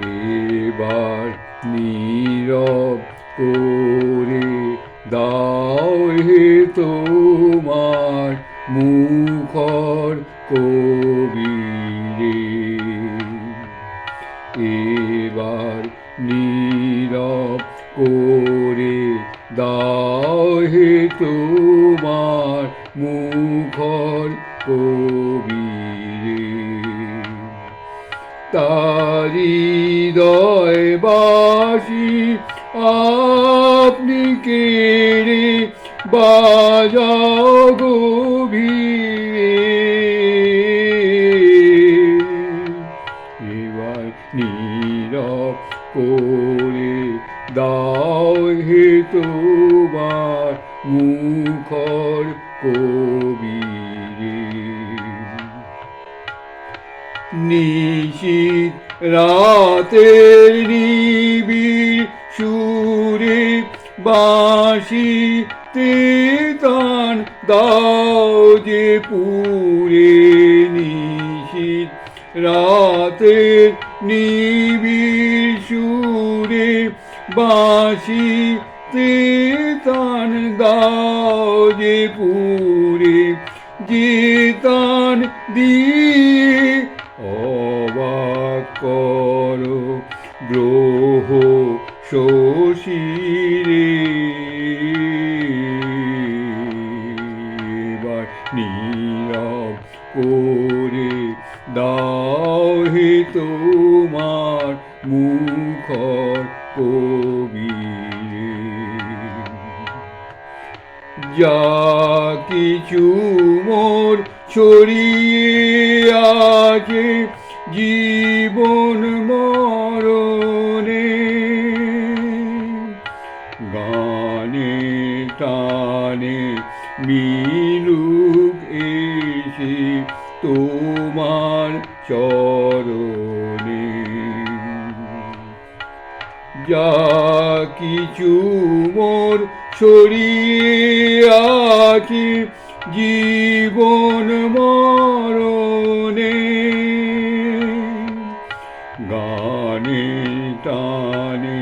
এবার নীরব করে দাও হে তোমার মুখর কবিরে। এবার নীরব করে দাও হে তোমার মুখর তারি দয়বাসী আপনি কেড়ে বাজাও গভীরে। এবার নীরব করে দাও হে তোমার মুখর কবিরে নিশীত রাতের নিবিড় সুরে বাঁশি তেতান দাও যে পুরে নিশীত রাতের নিবিড় সুরে বাঁশি তেতান দাও যে পুরে জিতান দিয়ে অবাক করো গ্রহ শশীরে। নীরব করে দাও তোমার মুখর কবিরে। যা কিছু মোর ছড়িয়ে আছে জীবন মরণে গানে টানে মিলুক এসে তোমার চরণে। যা কিছু মোর ছড়িয়ে আছে জীবন গানে টানে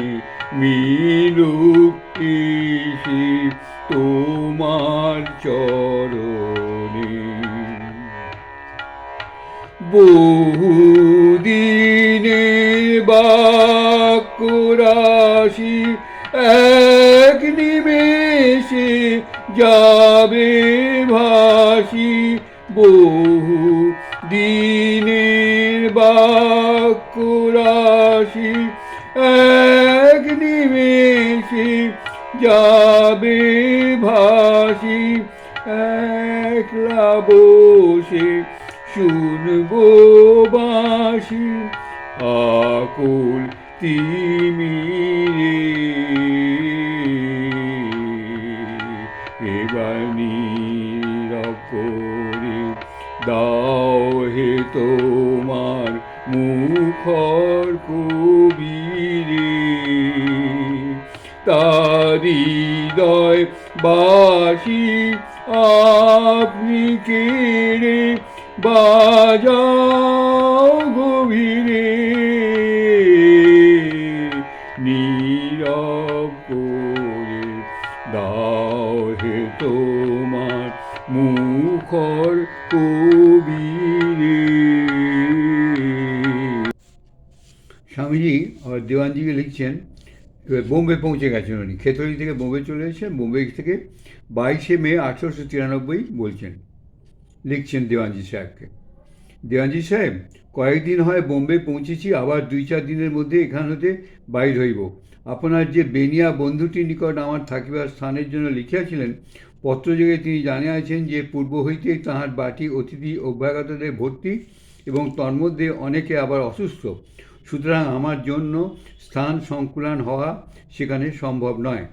মিলুক এসে তোমার চরণে। বহুদিনে বাকুরাশি এক নিমেষে যাবে ভাসি বাকুরাশি এক নিমেষে যাবে ভাসি। একলা বসে শুনব বাসি আকুল তিমিরে। এবার নীরব করে দাও হে তোমার মুখর কবিরে তার হৃদয় বাসি আপনি কেড়ে বাজাও স্বামীজি আর দেওয়ানজিকে লিখছেন, এবার বোম্বে পৌঁছে গেছেন উনি। খেতড়ি থেকে বোম্বে চলে এসেছেন, বোম্বে থেকে বাইশে মে আঠেরোশো তিরানব্বই বলছেন, লিখছেন দেওয়ানজি সাহেবকে। দেওয়ানজি সাহেব, কয়েকদিন হয় বোম্বে পৌঁছেছি, আবার দুই চার দিনের মধ্যে এখান হতে বাইর হইব। আপনার যে বেনিয়া বন্ধুটির নিকট আমার থাকিবার স্থানের জন্য লিখিয়াছিলেন, পত্রযোগে তিনি জানিয়াছেন যে পূর্ব হইতেই তাহার বাটি অতিথি অভ্যাগতদের ভর্তি এবং তন্মধ্যে অনেকে আবার অসুস্থ। সুতরাং আমার জন্য স্থান সংকুলান হওয়া সেখানে সম্ভব নয়।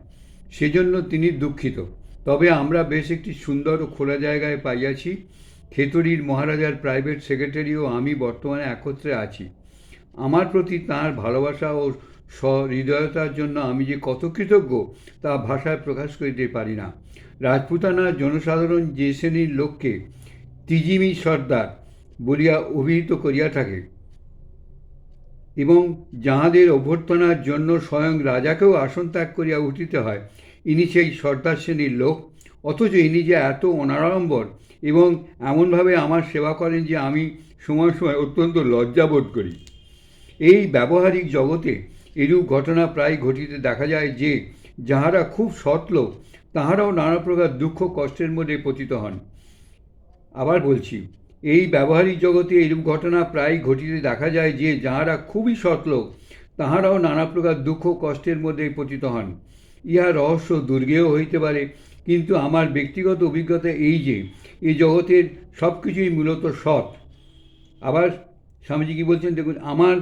সেজন্য তিনি দুঃখিত। তবে আমরা বেশ একটি সুন্দর ও খোলা জায়গায় পাইয়াছি। খেতড়ির মহারাজার প্রাইভেট সেক্রেটারি ও আমি বর্তমানে একত্রে আছি। আমার প্রতি তাঁর ভালোবাসা ও সহৃদয়তার জন্য আমি যে কত কৃতজ্ঞ তা ভাষায় প্রকাশ করিতে পারি না। রাজপুতানার জনসাধারণ যে শ্রেণির লোককে তিজিমি সর্দার বলিয়া অভিহিত করিয়া থাকে এবং যাহাদের অভ্যর্থনার জন্য স্বয়ং রাজাকেও আসন ত্যাগ করিয়া উঠিতে হয়। ইনি সেই সর্দার শ্রেণির লোক। অথচ ইনি যে এত অনাড়ম্বর এবং এমনভাবে আমার সেবা করেন যে আমি সময় সময় অত্যন্ত লজ্জাবোধ করি। এই ব্যবহারিক জগতে এরূপ ঘটনা প্রায় ঘটিতে দেখা যায় যে যাহারা খুব সৎ লোক, তাহারাও নানা প্রকার দুঃখ কষ্টের মধ্যে পতিত হন। আবার বলছি এই ব্যবহারিক জগতে এরূপ ঘটনা প্রায় ঘটিতে দেখা যায় যে যাহারা খুবই সৎ লোক, তাহারাও নানা প্রকার দুঃখ কষ্টের মধ্যে পতিত হন। ইহা রহস্য দুর্গেয় হইতে পারে, কিন্তু আমার ব্যক্তিগত অভিজ্ঞতা এই যে এই জগতের সব কিছুই মূলত সৎ। আবার স্বামীজি কি বলছেন? দেখুন, আমার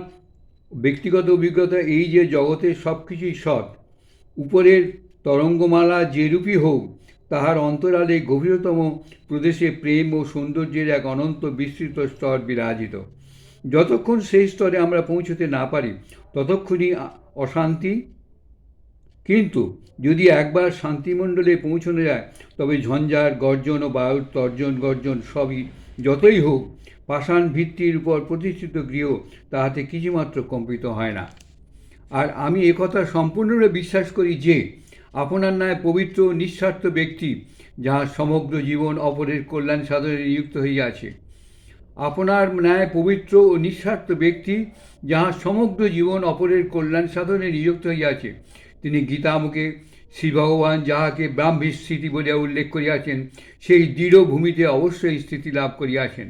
ব্যক্তিগত অভিজ্ঞতা এই যে, জগতের সব কিছুই সৎ। উপরের তরঙ্গমালা যেরূপই হোক তাহার অন্তরালে গভীরতম প্রদেশে প্রেম ও সৌন্দর্যের এক অনন্ত বিস্তৃত স্তর বিরাজিত। যতক্ষণ সেই স্তরে আমরা পৌঁছতে না পারি, ততক্ষণই অশান্তি। কিন্তু যদি একবার শান্তিমণ্ডলে পৌঁছানো যায়, তবে ঝঞ্ঝার গর্জন ও বায়ুর তর্জন গর্জন সবই যতই হোক, পাষাণ ভিত্তির উপর প্রতিষ্ঠিত গৃহ তাহাতে কিছুমাত্র কম্পিত হয় না। আর আমি একথা সম্পূর্ণরূপে বিশ্বাস করি যে আপনার ন্যায় পবিত্র নিঃস্বার্থ ব্যক্তি যাহার সমগ্র জীবন অপরের কল্যাণ সাধনে নিযুক্ত হইয়াছে। আপনার ন্যায় পবিত্র ও নিঃস্বার্থ ব্যক্তি যাহার সমগ্র জীবন অপরের কল্যাণ সাধনে নিযুক্ত হইয়াছে। তিনি গীতামুখে শ্রী ভগবান যাহাকে ব্রাহ্মীর স্থিতি বলিয়া উল্লেখ করিয়াছেন, সেই দৃঢ় ভূমিতে অবশ্যই স্থিতি লাভ করিয়াছেন।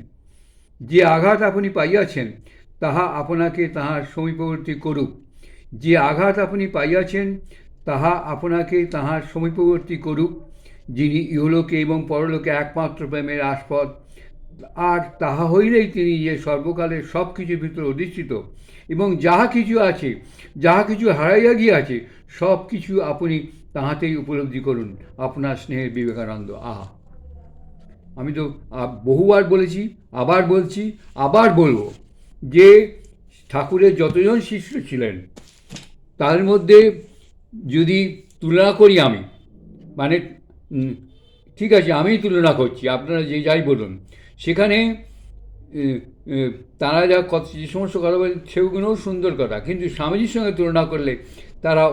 যে আঘাত আপনি পাইয়াছেন, তাহা আপনাকে তাহার সমীপবর্তী করুক। যে আঘাত আপনি পাইয়াছেন তাহা আপনাকে তাহার সমীপবর্তী করুক, যিনি ইহলোকে এবং পরলোকে একমাত্র প্রেমের আস্পদ আর তাহা হইলেই তিনি যে সর্বকালের সব কিছুর ভিতরে অধিষ্ঠিত এবং যাহা কিছু আছে, যাহা কিছু হারাইয়া গিয়াছে সব কিছু আপনি তাহাতেই উপলব্ধি করুন। আপনার স্নেহের বিবেকানন্দ, আহা! আমি তো বহুবার বলেছি, আবার বলছি, আবার বলব যে ঠাকুরের যতজন শিষ্য ছিলেন, তার মধ্যে যদি তুলনা করি আমি মানে ঠিক আছে আমি তুলনা করছি, আপনারা যে যাই বলুন। সেখানে তারা যা কথা যে সমস্ত কথা বলেন সেগুলোও সুন্দর কথা, কিন্তু স্বামীজির সঙ্গে তুলনা করলে তারা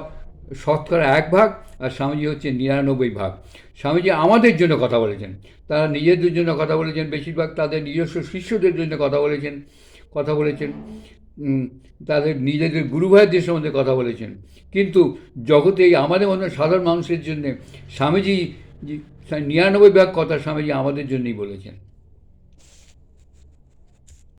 শতকরা এক ভাগ, আর স্বামীজি হচ্ছে নিরানব্বই ভাগ। স্বামীজি আমাদের জন্য কথা বলেছেন, তারা নিজেদের জন্য কথা বলেছেন, বেশিরভাগ তাদের নিজস্ব শিষ্যদের জন্য কথা বলেছেন কথা বলেছেন। তাদের নিজেদের গুরু দেশের সম্বন্ধে কথা বলেছেন। কিন্তু জগতে আমাদের মতো সাধারণ মানুষের জন্যে স্বামীজি নিরানব্বই ভাগ কথা স্বামীজি আমাদের জন্যই বলেছেন।